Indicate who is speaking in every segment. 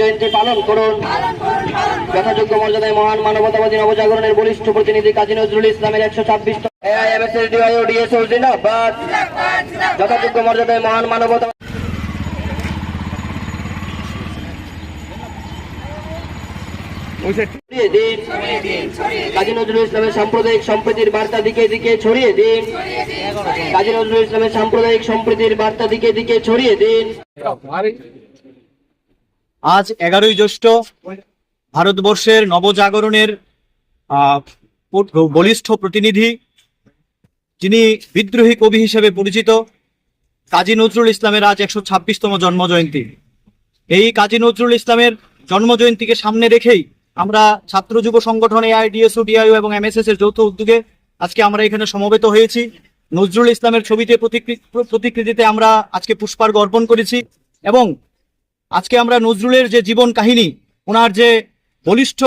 Speaker 1: জয়ন্তী পালন করুন। যথাযোগ্য মর্যাদায় মহান মানবতাবাদী নবজাগরণের বলিষ্ঠ প্রতিনিধি কাজী নজরুল ইসলামের একশো ছাব্বিশ যথাযোগ্য মর্যাদায় মহান মানবতা ছড়িয়ে দিন কাজী নজরুল ইসলামের সাম্প্রদায়িক সম্প্রীতির বার্তা দিকে দিকে ছড়িয়ে দিন। কাজী নজরুল ইসলামের সাম্প্রদায়িক সম্প্রীতির বার্তা দিকে দিকে ছড়িয়ে দিন।
Speaker 2: আজ এগারোই জ্যৈষ্ঠ ভারতবর্ষের নবজাগরণের আহ, বলিষ্ঠ প্রতিনিধি যিনি বিদ্রোহী কবি হিসেবে পরিচিত কাজী নজরুল ইসলামের আজ একশো ছাব্বিশতম জন্মজয়ন্তী। এই কাজী নজরুল ইসলামের জন্মজয়ন্তীকে সামনে রেখেই আমরা ছাত্র যুব সংগঠন এআইডিএসও ডিআইও এবং এমএসএস এর যৌথ উদ্যোগে আজকে আমরা এখানে সমবেত হয়েছি। নজরুল ইসলামের ছবিতে প্রতিকৃ- প্রতিকৃতিতে আমরা আজকে পুষ্পার্ঘ অর্পণ করেছি এবং আজকে আমরা নজরুলের যে জীবন কাহিনী, ওনার যে বলিষ্ঠ,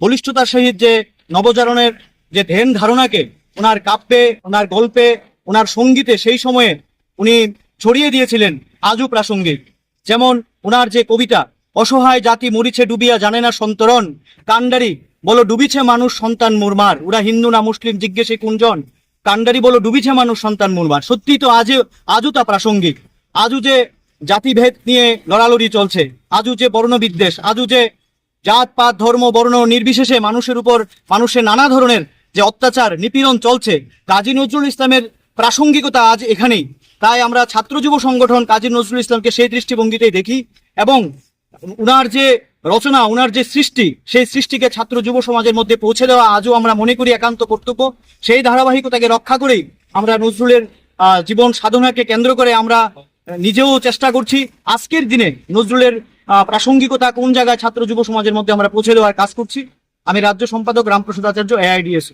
Speaker 2: বলিষ্ঠতার সহিত যে নবজারণের যে ধ্যান ধারণাকে, ওনার কাব্যে, ওনার গল্পে, ওনার সঙ্গীতে সেই সময়ে উনি ছড়িয়ে দিয়েছিলেন আজও প্রাসঙ্গিক। যেমন ওনার যে কবিতা অসহায় জাতি মরিছে ডুবিয়া জানে না সন্তরণ। কান্ডারি বলো ডুবিছে মানুষ সন্তান মুরমার। ওরা হিন্দু না মুসলিম, জিজ্ঞেসে কুঞ্জন কান্ডারি বলো ডুবিছে মানুষ সন্তান মুরমার। সত্যি তো আজও আজও তা প্রাসঙ্গিক। আজও যে জাতিভেদ নিয়ে লড়ালড়ি চলছে, আজও যে বর্ণবিদ্বেষ, আজও যে জাত, পাত, ধর্ম, বর্ণ নির্বিশেষে মানুষের উপর, মানুষের নানা ধরনের যে অত্যাচার, নিপীড়ন চলছে, কাজী নজরুল ইসলামের প্রাসঙ্গিকতা আজ এখানেই। তাই আমরা ছাত্র যুব সংগঠন কাজী নজরুল ইসলামকে সেই দৃষ্টিভঙ্গিতেই দেখি এবং উনার যে রচনা, উনার যে সৃষ্টি, সেই সৃষ্টিকে ছাত্র যুব সমাজের মধ্যে পৌঁছে দেওয়া আজও আমরা মনে করি একান্ত কর্তব্য। সেই ধারাবাহিকতাকে রক্ষা করেই আমরা নজরুলের জীবন সাধনাকে কেন্দ্র করে আমরা নিজেও চেষ্টা করছি। আজকের দিনে নজরুলের প্রাসঙ্গিকতা কোন জায়গায় ছাত্র যুব সমাজের মধ্যে আমরা পৌঁছে দেওয়ার কাজ করছি, আমি রাজ্য সম্পাদক রামপ্রসাদ আচার্য এআইডিএস